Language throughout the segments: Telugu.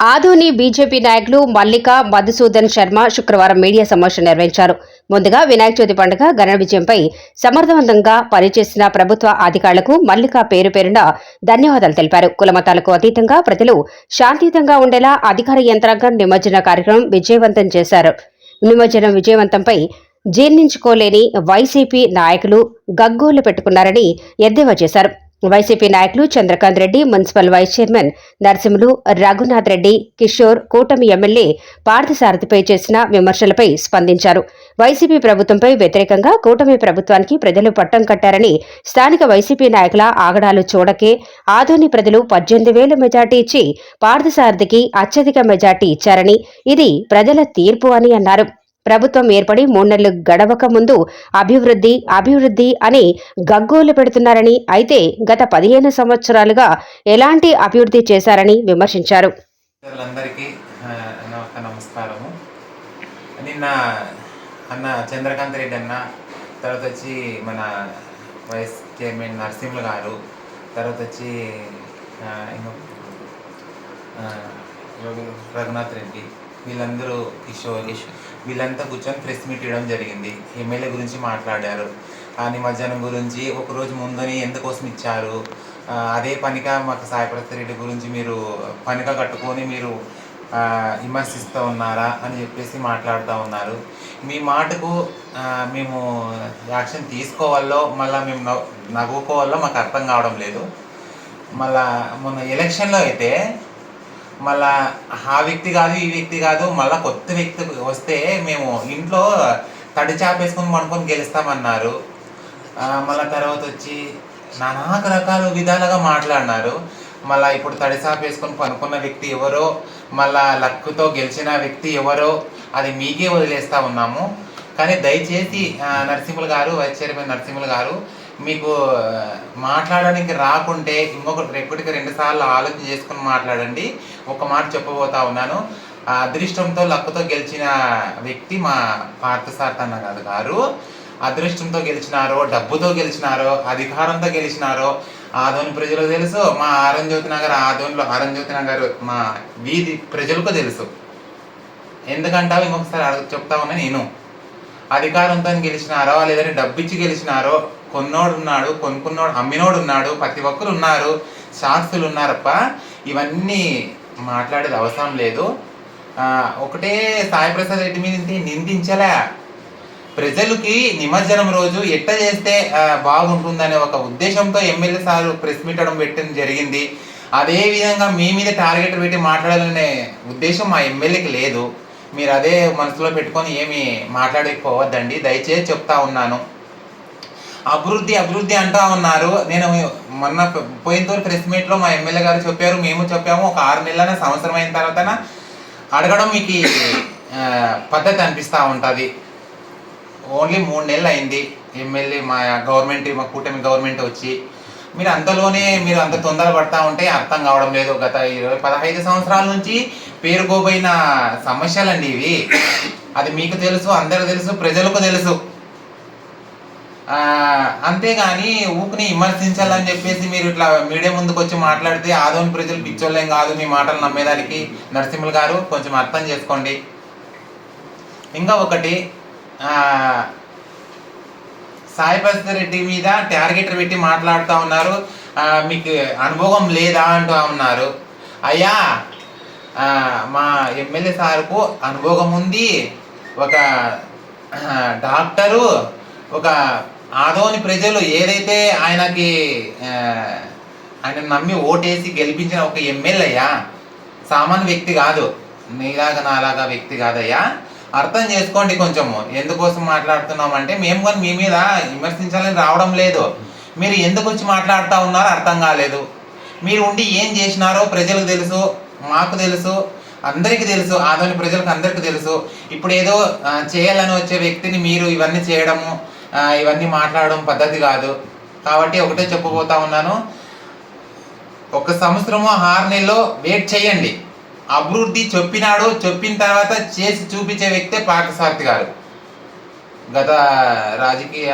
ఆధోని బీజేపీ నాయకులు మల్లిక మధుసూదన్ శర్మ శుక్రవారం మీడియా సమావేశం నిర్వహించారు. ముందుగా వినాయక చవితి పండుగ ఘన విజయంపై సమర్థవంతంగా పనిచేసిన ప్రభుత్వ అధికారులకు మల్లిక పేరు పేరున ధన్యవాదాలు తెలిపారు. కులమతాలకు అతీతంగా ప్రజలు శాంతియుతంగా ఉండేలా అధికార యంత్రాంగం నిమజ్జన కార్యక్రమం విజయవంతం చేశారు. నిమజ్జనం విజయవంతంపై జీర్ణించుకోలేని వైసీపీ నాయకులు గగ్గోలు పెట్టుకున్నారని ఎద్దేవా చేశారు. వైసీపీ నాయకులు Chandrakanth Reddy municipal vice chairman Narasimhulu Raghunath Reddy Kishore కూటమి ఎమ్మెల్యే పార్థసారథిపై చేసిన విమర్శలపై స్పందించారు. వైసీపీ ప్రభుత్వంపై వ్యతిరేకంగా కూటమి ప్రభుత్వానికి ప్రజలు పట్టం కట్టారని స్థానిక వైసీపీ నాయకుల ఆగడాలు చూడకే ఆధోని ప్రజలు పద్దెనిమిది వేల మెజార్టీ ఇచ్చి పార్థసారథికి అత్యధిక మెజార్టీ ఇచ్చారని ఇది ప్రజల తీర్పు అని అన్నారు. ప్రభుత్వం ఏర్పడి మూడు గడవక ముందు అభివృద్ధి అభివృద్ధి అని గగ్గోలు పెడుతున్నారని అయితే గత పదిహేను సంవత్సరాలుగా ఎలాంటి అభివృద్ధి చేశారని విమర్శించారు. నమస్కారము. నిన్న అన్న చంద్రకాంత్ రెడ్డి అన్న తర్వాత వచ్చి మన వైస్ చైర్మన్ నరసింహులు గారు తర్వాత వచ్చి ఇంకో- రఘునాథ్ రెడ్డి వీళ్ళందరూ కిషోర్ వీళ్ళంతా కూర్చొని ప్రెస్ మీట్ ఇవ్వడం జరిగింది. ఎమ్మెల్యే గురించి మాట్లాడారు. ఆ నిమజ్జనం గురించి ఒకరోజు ముందుని ముందని ఎందుకోసం ఇచ్చారు? అదే పనిగా మాకు సాయిప్రసాద్ రెడ్డి గురించి మీరు పనిక కట్టుకొని మీరు విమర్శిస్తూ ఉన్నారా అని చెప్పేసి మాట్లాడుతూ ఉన్నారు. మీ మాటకు మేము యాక్షన్ తీసుకోవాలో మళ్ళీ మేము నవ్వు- నవ్వుకోవాలో మాకు అర్థం కావడం లేదు. మళ్ళా మొన్న ఎలక్షన్లో అయితే మళ్ళా ఆ వ్యక్తి కాదు ఈ వ్యక్తి కాదు మళ్ళీ కొత్త వ్యక్తి వస్తే మేము ఇంట్లో తడి చాపేసుకొని పడుకొని గెలుస్తామన్నారు. మళ్ళీ తర్వాత వచ్చి నానాక రకాల విధాలుగా మాట్లాడినారు. మళ్ళీ ఇప్పుడు తడి చాపేసుకొని పనుకున్న వ్యక్తి ఎవరో మళ్ళా లక్కుతో గెలిచిన వ్యక్తి ఎవరో అది మీకే వదిలేస్తా ఉన్నాము. కానీ దయచేసి నరసింహులు గారు వైస్ చైర్మన్ నరసింహులు గారు మీకు మాట్లాడడానికి రాకుంటే ఇంకొకటి రెప్పటికి రెండు సార్లు ఆలోచన చేసుకుని మాట్లాడండి. ఒక మాట చెప్పబోతా ఉన్నాను. అదృష్టంతో లక్కుతో గెలిచిన వ్యక్తి మా పార్థసార్థ అన్నగారు గారు అదృష్టంతో గెలిచినారో డబ్బుతో గెలిచినారో అధికారంతో గెలిచినారో ఆదోని ప్రజలకు తెలుసు. మా ఆరంజ్యోతి నగర్ ఆదోనిలో ఆరంజ్యోతి నగర్ మా వీధి ప్రజలకు తెలుసు. ఎందుకంటావు? ఇంకొకసారి చెప్తా ఉన్నా నేను. అధికారంతో గెలిచినారో లేదంటే డబ్బు ఇచ్చి గెలిచినారో కొన్నోడు ఉన్నాడు కొనుక్కున్నోడు అమ్మినోడు ఉన్నాడు ప్రతి ఒక్కరు ఉన్నారు శాస్త్రులు ఉన్నారప్ప ఇవన్నీ మాట్లాడేది అవసరం లేదు. ఒకటే సాయి ప్రసాద్ రెడ్డి మీద నిందించలే. ప్రజలకి నిమజ్జనం రోజు ఎట్ట చేస్తే బాగుంటుందనే ఒక ఉద్దేశంతో ఎమ్మెల్యే సార్ ప్రెస్ మీట్ అవడం పెట్టడం జరిగింది. అదే విధంగా మీ మీద టార్గెట్ పెట్టి మాట్లాడాలనే ఉద్దేశం మా ఎమ్మెల్యేకి లేదు. మీరు అదే మనసులో పెట్టుకొని ఏమి మాట్లాడకపోవద్దండి. దయచేసి చెప్తా ఉన్నాను. అభివృద్ధి అభివృద్ధి అంటా ఉన్నారు. నేను మొన్న పోయిన ప్రెస్ మీట్లో మా ఎమ్మెల్యే గారు చెప్పారు మేము చెప్పాము ఒక ఆరు నెలల సంవత్సరం అయిన తర్వాత అడగడం మీకు పద్ధతి అనిపిస్తూ ఉంటుంది. ఓన్లీ మూడు నెలలు అయింది. ఎమ్మెల్యే మా గవర్నమెంట్ మా కూటమి గవర్నమెంట్ వచ్చి. మీరు అంతలోనే మీరు అంత తొందర పడతా ఉంటే అర్థం కావడం లేదు. గత ఇరవై పదహైదు సంవత్సరాల నుంచి పేరుకోబోయిన సమస్యలండి ఇవి. అది మీకు తెలుసు అందరికి తెలుసు ప్రజలకు తెలుసు. అంతేగాని ఊపిని విమర్శించాలని చెప్పేసి మీరు ఇట్లా మీడియా ముందుకు వచ్చి మాట్లాడితే ఆదోని ప్రజలు పిచ్చోళ్ళేం కాదు మీ మాటలు నమ్మేదానికి నరసింహులు గారు కొంచెం అర్థం చేసుకోండి. ఇంకా ఒకటి ఆ, సాయి రెడ్డి మీద టార్గెట్ పెట్టి మాట్లాడుతూ ఉన్నారు. మీకు అనుభవం లేదా అంటూ ఉన్నారు. అయ్యా మా ఎమ్మెల్యే సార్కు అనుభవం ఉంది. ఒక డాక్టరు ఒక ఆదోని ప్రజలు ఏదైతే ఆయనకి ఆయన నమ్మి ఓటేసి గెలిపించిన ఒక ఎమ్మెల్యేయా? సామాన్య వ్యక్తి కాదు. నీలాగా నాలాగా వ్యక్తి కాదయ్యా. అర్థం చేసుకోండి కొంచెము. ఎందుకోసం మాట్లాడుతున్నామంటే మేము కానీ మీ మీద విమర్శించాలని రావడం లేదు. మీరు ఎందుకు వచ్చి మాట్లాడుతూ ఉన్నారో అర్థం కాలేదు. మీరు ఉండి ఏం చేసినారో ప్రజలకు తెలుసు మాకు తెలుసు అందరికీ తెలుసు ఆదోని ప్రజలకు అందరికీ తెలుసు. ఇప్పుడు ఏదో చేయాలని వచ్చే వ్యక్తిని మీరు ఇవన్నీ చేయడము ఇవన్నీ మాట్లాడడం పద్ధతి కాదు. కాబట్టి ఒకటే చెప్పబోతా ఉన్నాను. ఒక సంవత్సరము ఆరు నెలలో వెయిట్ చేయండి. అభివృద్ధి చెప్పినాడు చెప్పిన తర్వాత చేసి చూపించే వ్యక్తే పార్థసారథి గారు. గత రాజకీయ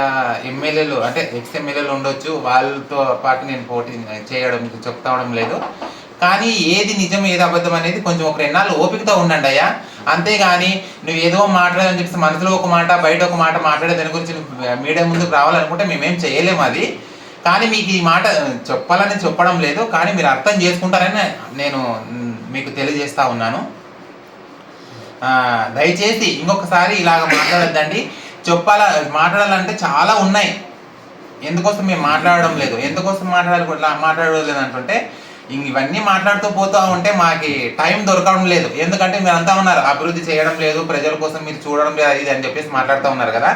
ఎమ్మెల్యేలు అంటే ఎక్స్ ఎమ్మెల్యేలు ఉండొచ్చు వాళ్ళతో పాటు నేను పోటీ చేయడం చెప్తావడం లేదు. కానీ ఏది నిజం ఏది అబద్ధం అనేది కొంచెం ఒక రెండాళ్ళు ఓపికతో ఉండండి అయ్యా. అంతేగాని నువ్వు ఏదో మాట్లాడదని చెప్పేసి మనసులో ఒక మాట బయట ఒక మాట మాట్లాడే దాని గురించి మీడియా ముందుకు రావాలనుకుంటే మేమేం చేయలేము అది. కానీ మీకు ఈ మాట చెప్పాలని చెప్పడం లేదు కానీ మీరు అర్థం చేసుకుంటారని నేను మీకు తెలియజేస్తా ఉన్నాను. దయచేసి ఇంకొకసారి ఇలాగ మాట్లాడద్దండి. చెప్పాల మాట్లాడాలంటే చాలా ఉన్నాయి. ఎందుకోసం మేము మాట్లాడడం లేదు? ఎందుకోసం మాట్లాడాలి మాట్లాడలేదు అంటుంటే ఇవన్నీ మాట్లాడుతూ పోతూ ఉంటే మాకి టైం దొరకడం లేదు. ఎందుకంటే మీరు అంతా ఉన్నారు అభివృద్ధి చేయడం లేదు ప్రజల కోసం మీరు చూడడం లేదు ఇది అని చెప్పేసి మాట్లాడుతూ ఉన్నారు కదా.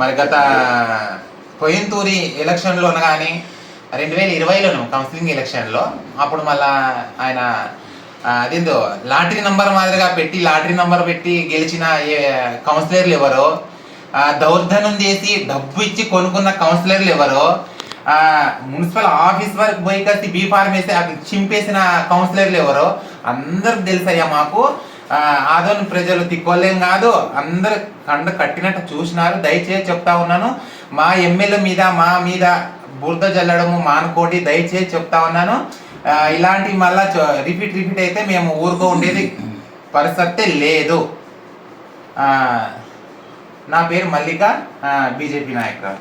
మరి గత పొయ్యంతూరి ఎలక్షన్లో కానీ రెండు వేల ఇరవైలోను కౌన్సిలింగ్ ఎలక్షన్లో అప్పుడు మళ్ళా ఆయన అదేందో లాటరీ నంబర్ మాదిరిగా పెట్టి లాటరీ నంబర్ పెట్టి గెలిచిన కౌన్సిలర్లు ఎవరో దౌర్ధనం చేసి డబ్బు ఇచ్చి కొనుక్కున్న కౌన్సిలర్లు ఎవరో మున్సిపల్ ఆఫీస్ వరకు పోయి కలిసి బీ ఫార్మ్ వేసి అక్కడ చింపేసిన కౌన్సిలర్లు ఎవరో అందరికి తెలుసయ్యా మాకు. ఆదోని ప్రజలు తిక్కోలేం కాదు. అందరు కండ కట్టినట్టు చూసినారు. దయచేసి చెప్తా ఉన్నాను. మా ఎమ్మెల్యే మీద మా మీద బురద జల్లడము మానుకోటి దయచేసి చెప్తా ఉన్నాను. ఇలాంటి మళ్ళా రిపీట్ రిపీట్ అయితే మేము ఊరుకో ఉండేది పరిస్థితి లేదు. నా పేరు మల్లిక. బీజేపీ నాయకురాలు.